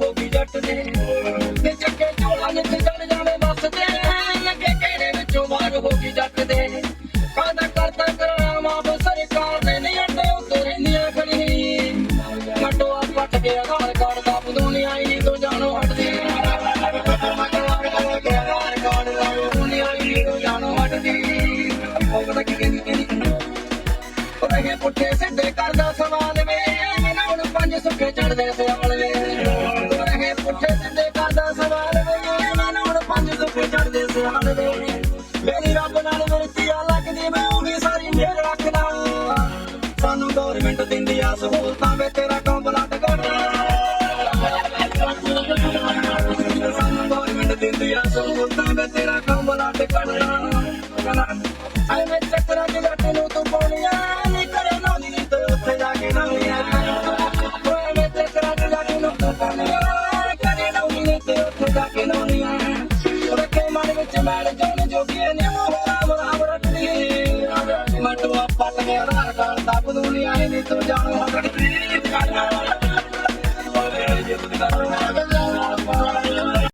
ਹੋ ਗਈ ਜੱਟ ਦੇ ਤੇ ਚੱਕੇ ਝੋਲਾ ਨਿੱਤ ਚੱਲ ਜਾਵੇ ਬੱਸ ਤੇ। ਲੱਗੇ ਕਹਿਣੇ ਵਿੱਚੋਂ ਬਾਹਰ ਹੋ ਗਈ ਜੱਟ ਦੇ। ਕਾਦਾ ਕਰਤਾ ਕਰਾਂ ਮਾਫ ਸਰਕਾਰ ਨੇ ਨਹੀਂ ਅੱਡੇ ਉੱਤੇ ਰਹਿੰਦੀਆਂ ਖੜੀ। ਮਟਵਾ ਪੱਟ ਕੇ ਆਧਾਰ ਕਾਰਡ ਦਾ ਦੁਨੀਆ ਹੀ ਤੋਂ ਜਾਣੋ ਹਟਦੀ। ਆਧਾਰ ਕਾਰਡ ਦਾ ਦੁਨੀਆ ਹੀ ਤੋਂ ਜਾਣੋ ਹਟਦੀ। ਉਹ ਪਤਾ ਕੀ ਕਹਿੰਦੀ ਕਹਿੰਦੀ ਉਹ ਰਹੇ ਪੁੱਠੇ ਸਿੱਧੇ ਕਰਦਾ ਸਵਾਲ ਵੇ। ਮੈਨੂੰ ਪੰਜ ਸੁੱਕੇ ਚੜਦੇ ਸਿਆਲ ਵੇ। ਸੁੱਕੇ ਚੜਦੇ ਮੇਰੀ ਰੱਬ ਨਾਲ ਮਿਲਤੀ ਲੱਗਦੀ ਮੈਂ ਉਹ ਸਾਰੀ ਮੇਰ ਰੱਖਦਾ। ਸਾਨੂੰ ਗਵਰਨਮੈਂਟ ਦਿੰਦੀ ਆ, ਸਹੂਲਤਾਂ ਵੇ ਤੇਰਾ ਕੰਮ ਬਲੱਡ ਸਾਨੂੰ ਗਵਰਨਮੈਂਟ ਦਿੰਦੀ ਆ, ਸਹੂਲਤਾਂ ਵੇ ਤੇਰਾ ਕੰਮ ਬਲੱਡ ਕੱਢਣਾ ਐਵੇਂ ਚੱਕਰਾਂ ਚ ਜੱਟ ਨੂੰ ਤੂੰ ਪਾਉਣੀਆਂ ਨਹੀਂ ਕਰੇ ਲਾਉਣੀ ਨਹੀਂ ਤੇ ਉੱਥੇ ਜਾ ਕੇ ਲਾਉਣੀਆਂ ਓਏ ਐਵੇਂ ਚੱਕਰਾਂ ਚ ਜੱਟ ਨੂੰ ਤੂੰ ਪਾਉਣੀਆਂ మటు పట్టణ కాడ తప్పుదు అని నీతో జాను అక్కడ